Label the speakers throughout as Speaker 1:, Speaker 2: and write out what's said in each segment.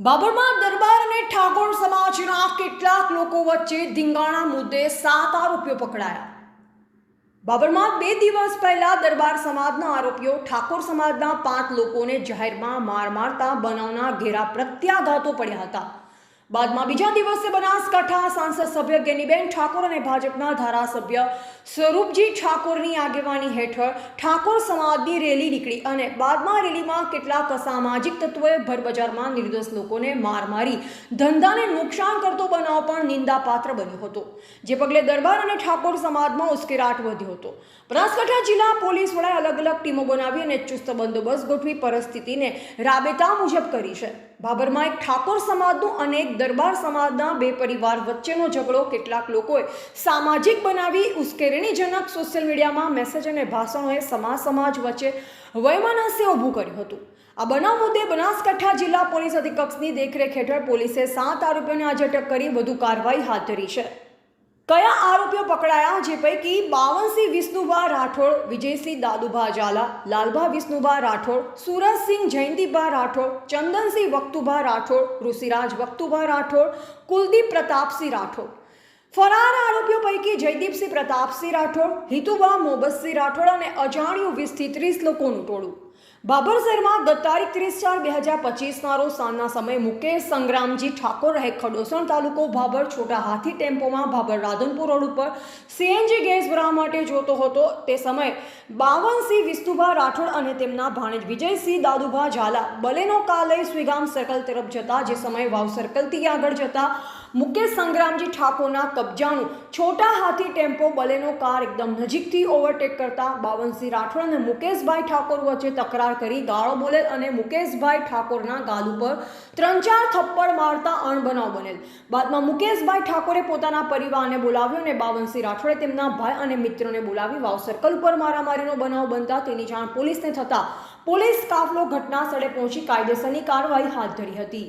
Speaker 1: બાબરમાં દરબાર અને ઠાકોર સમાજના કેટલાક લોકો વચ્ચે ધીંગાણા મુદ્દે સાત આરોપીઓ પકડાયા. બાબરમાં બે દિવસ પહેલા દરબાર સમાજના આરોપીઓ ઠાકોર સમાજના પાંચ લોકોને જાહેરમાં માર મારતા બનાવના ઘેરા પ્રત્યાઘાતો પડ્યા હતા. બાદમાં બીજા દિવસે બનાસકાંઠા સાંસદ સભ્ય ગેનીબેન ઠાકોર અને ભાજપના ધારાસભ્ય સ્વરૂપજી ઠાકોરની આગેવાની હેઠળ ઠાકોર સમાજની રેલી નીકળી અને બાદમાં રેલીમાં કેટલાક સામાજિક તત્વોએ ભરબજારમાં નિર્દોષ લોકોને માર મારી, ધંધાને નુકસાન કરતો બનાવ પણ નિંદાપાત્ર બન્યો હતો, જે પગલે દરબાર અને ઠાકોર સમાજમાં ઉશ્કેરાટ વધ્યો હતો. બનાસકાંઠા જિલ્લા પોલીસ વડાએ અલગ અલગ ટીમો બનાવી અને ચુસ્ત બંદોબસ્ત ગોઠવી પરિસ્થિતિને રાબેતા મુજબ કરી છે. બાબરમાં એક ઠાકોર સમાજનું અને એક દરબાર સમાજના બે પરિવાર વચ્ચેનો ઝઘડો કેટલાક લોકોએ સામાજિક બનાવી ઉશ્કેરણીજનક સોશિયલ મીડિયામાં મેસેજ અને ભાષણોએ સમાજ સમાજ વચ્ચે વયમનસ્ય ઊભું કર્યું હતું. આ બનાવ મુદ્દે બનાસકાંઠા જિલ્લા પોલીસ અધિકક્ષની દેખરેખ હેઠળ પોલીસે સાત આરોપીઓને આજે અટક કરી વધુ કાર્યવાહી હાથ ધરી છે. કયા આરોપીઓ પકડાયા? જે પૈકી બાવનસિંહ વિષ્ણુભા રાઠોડ, વિજયસિંહ દાદુભા ઝાલા, લાલભા વિષ્ણુભા રાઠોડ, સુરજસિંહ જયંતિભા રાઠોડ, ચંદનસિંહ વક્તુભા રાઠોડ, ઋષિરાજ વક્તુભા રાઠોડ, કુલદીપ પ્રતાપસિંહ રાઠોડ. ફરાર આરોપીઓ પૈકી જયદીપસિંહ પ્રતાપસિંહ રાઠોડ, હિતુભા મોબતસિંહ રાઠોડ અને અજાણ્યું વીસથી ત્રીસ લોકોનું ટોળું. બાબર શહેરમાં ગત તારીખ ત્રીસ ચાર બે હજાર પચીસના રોજ સાંજના સમયે મુકેશ સંગ્રામજી ઠાકોર રહે ખડોસણ તાલુકો ભાભર છોટા હાથી ટેમ્પોમાં ભાભર રાધનપુર રોડ ઉપર સીએનજી ગેસ ભરવા માટે જોતો હતો. તે સમયે બાવનસિંહ વિષ્ણુભા રાઠોડ અને તેમના ભાણેજ વિજયસિંહ, દાદુભા ઝાલા બલેનો કાર લઈ સ્વીગામ સર્કલ તરફ જતા, જે સમયે વાવ સર્કલથી આગળ જતા મુકેશ સંગ્રામજી ઠાકોરના કબજાનું Chhota Hathi tempo Baleno car એકદમ નજીકથી ઓવરટેક કરતા બાવનસિંહ રાઠોડ અને મુકેશભાઈ ઠાકોર વચ્ચે તકરાર કરી ગાળો બોલેલ અને મુકેશભાઈ ઠાકોરના ગાલ ઉપર ત્રણ ચાર થપ્પડ મારતા અણબનાવ બનેલ. બાદમાં મુકેશભાઈ ઠાકોરે પોતાના પરિવારને બોલાવ્યો અને બાવનસિંહ રાઠોડે તેમના ભાઈ અને મિત્રોને બોલાવી વાવ સર્કલ ઉપર મારામારીનો બનાવ બનતા તેની જાણ પોલીસને થતાં પોલીસ કાફલો ઘટના સ્થળે પહોંચી કાયદેસરની કાર્યવાહી હાથ ધરી હતી.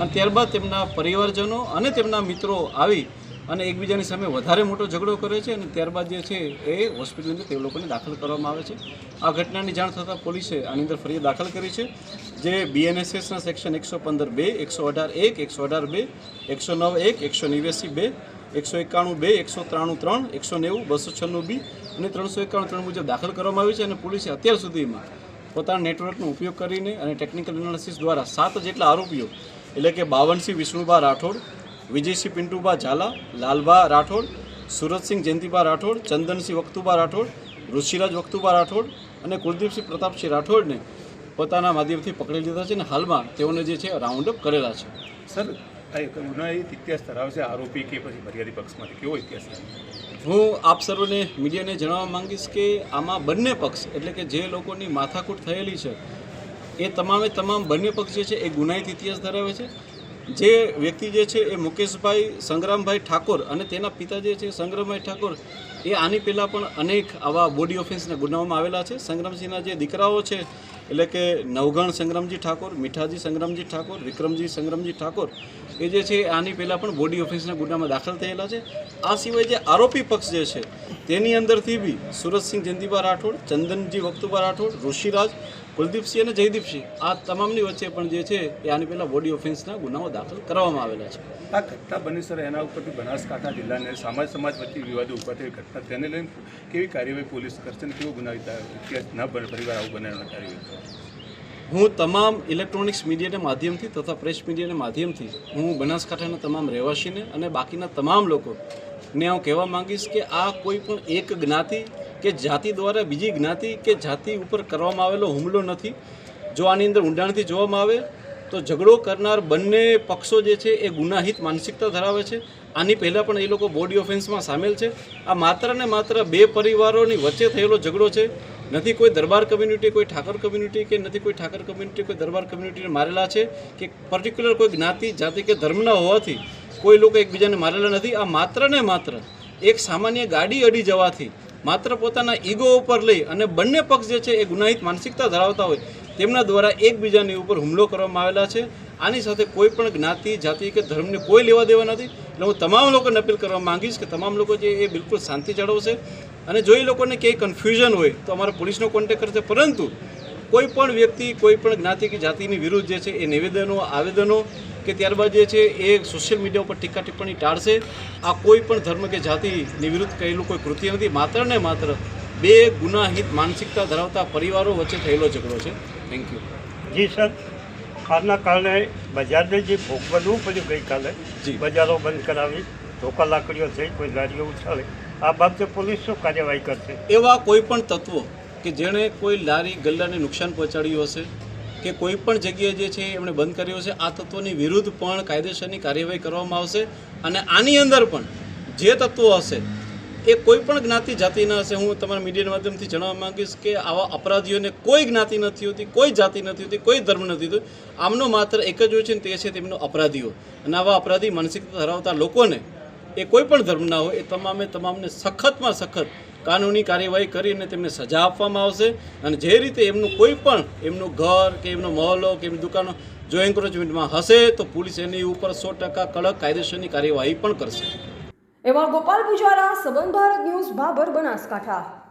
Speaker 2: અને ત્યારબાદ તેમના પરિવારજનો અને તેમના મિત્રો આવી અને એકબીજાની સામે વધારે મોટો ઝઘડો કરે છે અને ત્યારબાદ જે છે એ હોસ્પિટલની તે લોકોને દાખલ કરવામાં આવે છે. આ ઘટનાની જાણ થતાં પોલીસે આની અંદર ફરિયાદ દાખલ કરી છે, જે બીએનએસએસના સેક્શન એકસો પંદર બે, એકસો અઢાર એક, એકસો અઢાર બે, એકસો નવ એક, એકસો નેવ્યાસી બે, એકસો એકાણું બે, એકસો ત્રાણું ત્રણ, એકસો નેવું, બસો છન્નું બી અને ત્રણસો એકાણું ત્રણ મુજબ દાખલ કરવામાં આવી છે અને પોલીસે અત્યાર સુધીમાં પોતાના નેટવર્કનો ઉપયોગ કરીને અને ટેકનિકલ એનાલિસિસ દ્વારા સાત જેટલા આરોપીઓ, એટલે કે બાવનસિંહ વિષ્ણુભા રાઠોડ, વિજયસિંહ પિન્ટુભા ઝાલા, લાલભા રાઠોડ સુરતસિંહ જયંતિભા રાઠોડ, ચંદનસિંહ વક્તુભા રાઠોડ, ઋષિરાજ વક્તુભા રાઠોડ અને કુલદીપસિંહ પ્રતાપસિંહ રાઠોડને પોતાના માધ્યમથી પકડી લીધા છે અને હાલમાં તેઓને જે છે રાઉન્ડ અપ કરેલા છે.
Speaker 3: સર ગુના ઇતિહાસ ધરાવે છે આરોપી કે પછી ફરિયાદી પક્ષમાંથી? કેવો ઇતિહાસ
Speaker 2: હું આપ સર્વને, મીડિયાને જણાવવા માંગીશ કે આમાં બંને પક્ષ, એટલે કે જે લોકોની માથાકૂટ થયેલી છે, એ તમામે તમામ બંને પક્ષ જે છે, એ ગુનાહિત ઇતિહાસ ધરાવે છે. જે વ્યક્તિ જે છે, એ મુકેશભાઈ સંગ્રામભાઈ ઠાકોર અને તેના પિતા જે છે, સંગ્રામભાઈ ઠાકોર એ આની પહેલાં પણ અનેક આવા બોડી ઓફેન્સના ગુનાઓમાં આવેલા છે. સંગ્રામસિંહના જે દીકરાઓ છે, એટલે કે નવગણ સંગ્રામજી ઠાકોર, મીઠાજી સંગ્રામજી ઠાકોર, વિક્રમજી સંગ્રામજી ઠાકોર, એ જે છે આની પહેલાં પણ બોડી ઓફેન્સના ગુનામાં દાખલ થયેલા છે. આ સિવાય જે આરોપી પક્ષ જે છે, તેની અંદરથી બી સુરતસિંહ જંદીબા રાઠોડ, ચંદનજી, વક્તુબા રાઠોડ, ઋષિરાજ, કુલદીપસિંહ અને જયદીપસિંહ, આ તમામની વચ્ચે પણ જે છે, એ આની પહેલાં બોડી ઓફેન્સના ગુનાઓ દાખલ કરવામાં આવેલા છે.
Speaker 3: આ ઘટના બની સર એના ઉપરથી બનાસકાંઠા જિલ્લાને સમાજ સમાજ વચ્ચે વિવાદો ઊભા થઈ ઘટના તેને લઈને કેવી કાર્યવાહી પોલીસ કરશે અને કેવો ગુનાહિત ઇતિહાસ ન પરિવાર આવું બનાવવાની કાર્યવાહી
Speaker 2: હું તમામ ઇલેક્ટ્રોનિક્સ મીડિયાના માધ્યમથી તથા પ્રેસ મીડિયાના માધ્યમથી હું બનાસકાંઠાના તમામ રહેવાસીને અને બાકીના તમામ લોકોને હું કહેવા માંગીશ કે આ કોઈ પણ એક જ્ઞાતિ કે જાતિ દ્વારા બીજી જ્ઞાતિ કે જાતિ ઉપર કરવામાં આવેલો હુમલો નથી. જો આની અંદર ઊંડાણથી જોવામાં આવે તો ઝઘડો કરનાર બંને પક્ષો જે છે એ ગુનાહિત માનસિકતા ધરાવે છે આની પહેલાં પણ એ લોકો બોડી ઓફેન્સમાં સામેલ છે. આ માત્ર ને માત્ર બે પરિવારોની વચ્ચે થયેલો ઝઘડો છે. નથી કોઈ દરબાર કમ્યુનિટી કોઈ ઠાકર કમ્યુનિટી કે નથી કોઈ ઠાકર કમ્યુનિટી કોઈ દરબાર કમ્યુનિટીને મારેલા છે કે પર્ટિક્યુલર કોઈ જ્ઞાતિ, જાતિ કે ધર્મના હોવાથી કોઈ લોકો એકબીજાને મારેલા નથી. આ માત્ર ને માત્ર એક સામાન્ય ગાડી અડી જવાથી માત્ર પોતાના ઈગો ઉપર લઈ અને બંને પક્ષ જે છે એ ગુનાહિત માનસિકતા ધરાવતા હોય તેમના દ્વારા એકબીજાની ઉપર હુમલો કરવામાં આવેલા છે. આની સાથે કોઈ પણ જ્ઞાતિ, જાતિ કે ધર્મને કોઈ લેવા દેવા નથી. એટલે હું તમામ લોકોને અપીલ કરવા માંગીશ કે તમામ લોકો જે એ બિલકુલ શાંતિ જાળવશે. અને જો એ લોકોને ક્યાંય કન્ફ્યુઝન હોય, તો અમારા પોલીસનો કોન્ટેક્ટ કરશે. પરંતુ કોઈ પણ વ્યક્તિ, કોઈ પણ જ્ઞાતિ કે જાતિની વિરુદ્ધ જે છે, એ નિવેદનો, આવેદનો કે ત્યારબાદ જે છે, એ સોશિયલ મીડિયા ઉપર ટીકા ટિપ્પણી ટાળશે. આ કોઈ પણ ધર્મ કે જાતિની વિરુદ્ધ કહેલું કોઈ કૃત્ય નથી. માત્ર ને માત્ર બે ગુનાહિત માનસિકતા ધરાવતા પરિવારો વચ્ચે થયેલો ઝઘડો છે. Thank you
Speaker 4: ji sir. આના કારણે બજારને જે ભોગ બનવું પડ્યું ગઈકાલે
Speaker 2: જી.
Speaker 4: બજારો બંધ કરાવી ધોકા લાકડીઓ થઈ કોઈ ગાડીઓ ઉછાળે આ બાબતે પોલીસ શું કાર્યવાહી કરશે?
Speaker 2: એવા કોઈ પણ તત્વો કે જેણે કોઈ લારી ગલ્લાને નુકસાન પહોંચાડ્યું હશે કે કોઈ પણ જગ્યાએ જે છે એમણે બંધ કર્યો છે આ તત્વોની વિરુદ્ધ પણ કાયદેસરની કાર્યવાહી કરવામાં આવશે અને આની અંદર પણ જે તત્વો હશે એ કોઈ પણ જ્ઞાતિ જાતિના હશે, હું તમારા મીડિયાના માધ્યમથી જણાવવા માંગીશ કે આવા અપરાધીઓને કોઈ જ્ઞાતિ નથી હોતી, કોઈ જાતિ નથી હોતી, કોઈ ધર્મ નથી હોતું. આમનો માત્ર એક જ હોય છે ને તે છે તેમનો અપરાધીઓ. અને આવા અપરાધી માનસિકતા ધરાવતા લોકોને એ કોઈ પણ ધર્મના હોય, એ તમામે તમામને સખતમાં સખત કાનૂની કાર્યવાહી કરીને તેમને સજા આપવામાં આવશે. અને જે રીતે એમનું કોઈ પણ, એમનું ઘર કે એમનો મહોલ્લો કે એમની દુકાનો જો એન્ક્રોચમેન્ટમાં હશે, તો પોલીસ એની ઉપર સો ટકા કડક કાયદેસરની કાર્યવાહી પણ કરશે.
Speaker 1: એવા ગોપાલ પૂજારા સબન ભારત ન્યૂઝ બાબર બનાસકાંઠા.